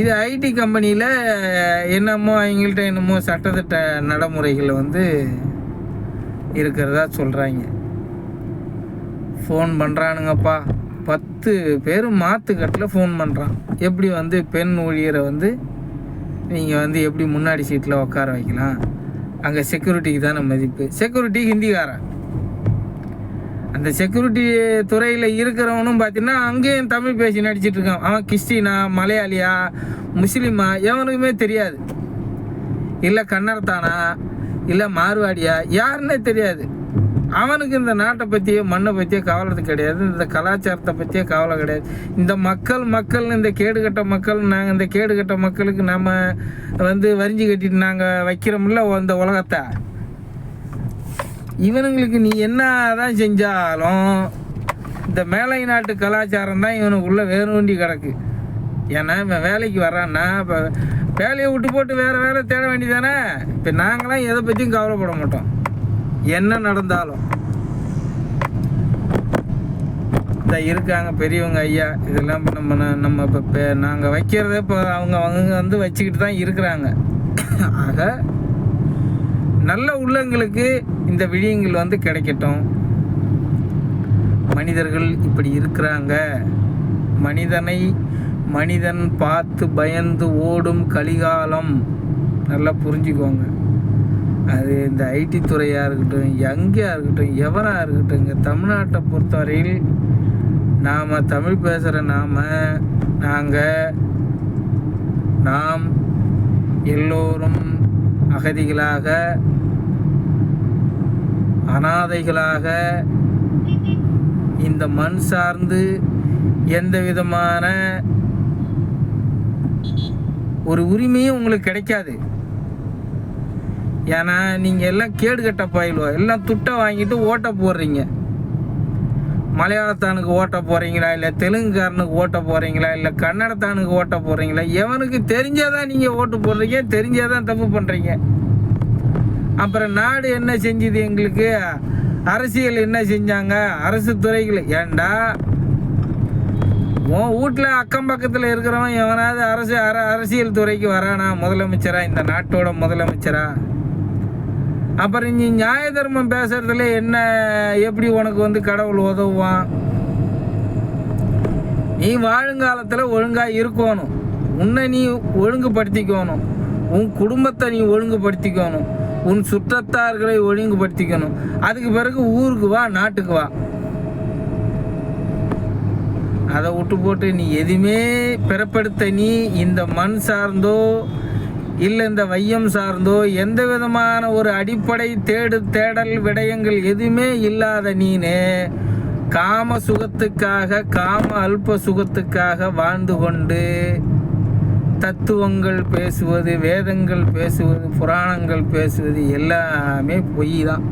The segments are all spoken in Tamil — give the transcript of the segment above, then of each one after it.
இது ஐடி கம்பெனியில் என்னமோ அவங்கள்ட்ட என்னமோ சட்டத்திட்ட நடைமுறைகள் வந்து இருக்கிறதா சொல்கிறாங்க ஃபோன் பண்ணுறானுங்கப்பா பத்து பேர் மாற்றுக்கட்டில் ஃபோன் பண்ணுறான் எப்படி வந்து பெண் ஊழியரை வந்து நீங்கள் வந்து எப்படி முன்னாடி சீட்டில் உட்கார வைக்கலாம்? அங்கே செக்யூரிட்டிக்கு தானே மதிப்பு. செக்யூரிட்டி ஹிந்திக்காரன். அந்த செக்யூரிட்டி துறையில் இருக்கிறவனும் பார்த்தீங்கன்னா அங்கேயும் தமிழ் பேசி நடிச்சிட்டு இருக்கான் அவன் கிறிஸ்டினா மலையாளியா முஸ்லீமா எவனுக்குமே தெரியாது. இல்லை கன்னடத்தானா இல்லை மார்வாடியா யாருன்னே தெரியாது. அவனுக்கு இந்த நாட்டை பற்றியோ மண்ணை பற்றியோ கவலை கிடையாது. இந்த கலாச்சாரத்தை பற்றியோ கவலை கிடையாது. இந்த மக்கள் மக்கள் இந்த கேடுகட்ட மக்கள் நாங்கள் இந்த கேடுகட்ட மக்களுக்கு நம்ம வந்து வரிஞ்சு கட்டிட்டு நாங்கள் வைக்கிறோம்ல இந்த உலகத்தை. இவனுங்களுக்கு நீ என்ன தான் செஞ்சாலும் இந்த மேலை நாட்டு கலாச்சாரம் தான் இவனுக்குள்ளே வேரூண்டி கிடக்கு. ஏன்னா இவன் வேலைக்கு வரான்னா இப்போ வேலையை விட்டு போட்டு வேறு வேலை தேட வேண்டியதானே இப்போ நாங்களாம் எதை பற்றியும் கவலைப்பட மாட்டோம். என்ன நடந்தாலும். இந்த இருக்காங்க பெரியவங்க ஐயா இதெல்லாம் நம்ம நம்ம இப்போ நாங்கள் வைக்கிறத இப்போ அவங்க அவங்க வந்து வச்சுக்கிட்டு தான் இருக்கிறாங்க. ஆக நல்ல உள்ளங்களுக்கு இந்த விழியங்கள் வந்து கிடைக்கட்டும். மனிதர்கள் இப்படி இருக்கிறாங்க. மனிதனை மனிதன் பார்த்து பயந்து ஓடும் கலிகாலம். நல்லா புரிஞ்சுக்கோங்க. அது இந்த ஐடி துறையாக இருக்கட்டும் எங்கேயா இருக்கட்டும் எவராக இருக்கட்டும் இங்கே தமிழ்நாட்டை பொறுத்தவரையில் நாம் தமிழ் பேசுகிற நாம் நாங்கள் நாம் எல்லோரும் அகதிகளாக அனாதைகளாக இந்த மண் சார்ந்து எந்த விதமான ஒரு உரிமையும் உங்களுக்கு கிடைக்காது. ஏன்னா நீங்கள் எல்லாம் கேடு கட்ட பயிலுவோம் எல்லாம் துட்டை வாங்கிட்டு ஓட்ட போடுறீங்க. மலையாளத்தானுக்கு ஓட்ட போகிறீங்களா இல்லை தெலுங்குக்காரனுக்கு ஓட்ட போகிறீங்களா இல்லை கன்னடத்தானுக்கு ஓட்ட போடுறீங்களா எவனுக்கு தெரிஞ்சாதான் நீங்கள் ஓட்டு போடுறீங்க? தெரிஞ்சாதான் தப்பு பண்ணுறீங்க அப்புறம் நாடு என்ன செஞ்சுது எங்களுக்கு? அரசியல் என்ன செஞ்சாங்க? அரசு துறைகள். ஏண்டா? உன் வீட்டில் அக்கம் பக்கத்தில் இருக்கிறவன் எவனாவது அரசு அர அரசியல் துறைக்கு வரானா? முதலமைச்சரா? இந்த நாட்டோட முதலமைச்சரா? அப்புறம் நீ நியாய தர்மம் பேசுறதுல என்ன எப்படி உனக்கு வந்து கடவுள் உதவுவான்? நீ வாழுங்காலத்தில் ஒழுங்காக இருக்கணும். உன்னை நீ ஒழுங்குபடுத்திக்கணும். உன் குடும்பத்தை நீ ஒழுங்குபடுத்திக்கணும். உன் சுற்றத்தார்களை ஒழுங்குபடுத்திக்கணும். அதுக்கு பிறகு ஊருக்கு வா நாட்டுக்கு வா. அதை விட்டு போட்டு நீ எதுவுமே பிறப்படுத்த நீ இந்த மண் சார்ந்தோ இல்லை இந்த வையம் சார்ந்தோ எந்த விதமான ஒரு அடிப்படை தேடு தேடல் விடயங்கள் எதுவுமே இல்லாத நீனே காம சுகத்துக்காக காம அல்ப சுகத்துக்காக வாழ்ந்து கொண்டு தத்துவங்கள் பேசுவது வேதங்கள் பேசுவது புராணங்கள் பேசுவது எல்லாமே பொய் தான்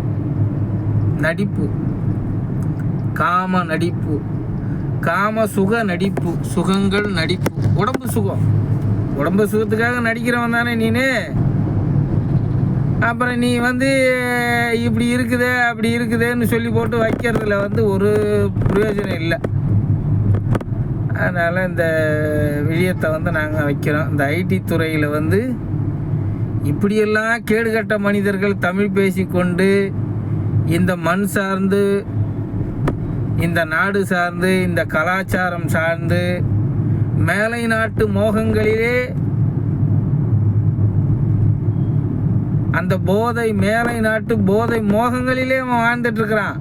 நடிப்பு. காம நடிப்பு. காம சுக நடிப்பு. சுகங்கள் நடிப்பு. உடம்பு சுகம். உடம்பு சுகத்துக்காக நடிக்கிறவன் தானே நீனு? அப்புறம் நீ வந்து இப்படி இருக்குதே அப்படி இருக்குதேன்னு சொல்லி போட்டு வைக்கிறதுல வந்து ஒரு பிரயோஜனம் இல்லை. அதனால் இந்த விஷயத்தை வந்து நாங்கள் வைக்கிறோம். இந்த ஐடி துறையில் வந்து இப்படியெல்லாம் கேடுகட்ட மனிதர்கள் தமிழ் பேசிக்கொண்டு இந்த மண் சார்ந்து இந்த நாடு சார்ந்து இந்த கலாச்சாரம் சார்ந்து மேலை நாட்டு மோகங்களிலே அந்த போதை மேலை நாட்டு போதை மோகங்களிலே அவன் வாழ்ந்துட்டு இருக்கிறான்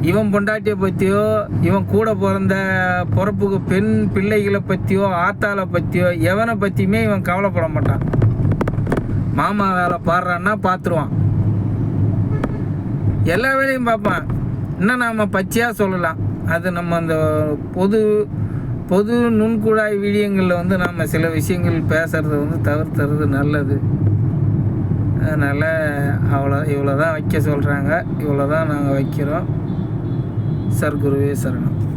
இவன் பொண்டாட்டியை பற்றியோ இவன் கூட பிறந்த பிறப்புக்கு பெண் பிள்ளைகளை பற்றியோ ஆத்தாளை பற்றியோ எவனை பற்றியுமே இவன் கவலைப்பட மாட்டான். மாமா வேலை பாடுறான்னா பார்த்துருவான் எல்லா வேலையும் பார்ப்பான். இன்னும் நாம் பச்சையாக சொல்லலாம். அது நம்ம அந்த பொது பொது நுண்குழாய் விடியங்களில் வந்து நாம் சில விஷயங்கள் பேசுகிறத வந்து தவிர்த்துறது நல்லது. அதனால் அவ்வளோ இவ்வளோ தான் வைக்க சொல்கிறாங்க இவ்வளோ தான் நாங்கள் வைக்கிறோம். சர்க்குருவே சரணம்.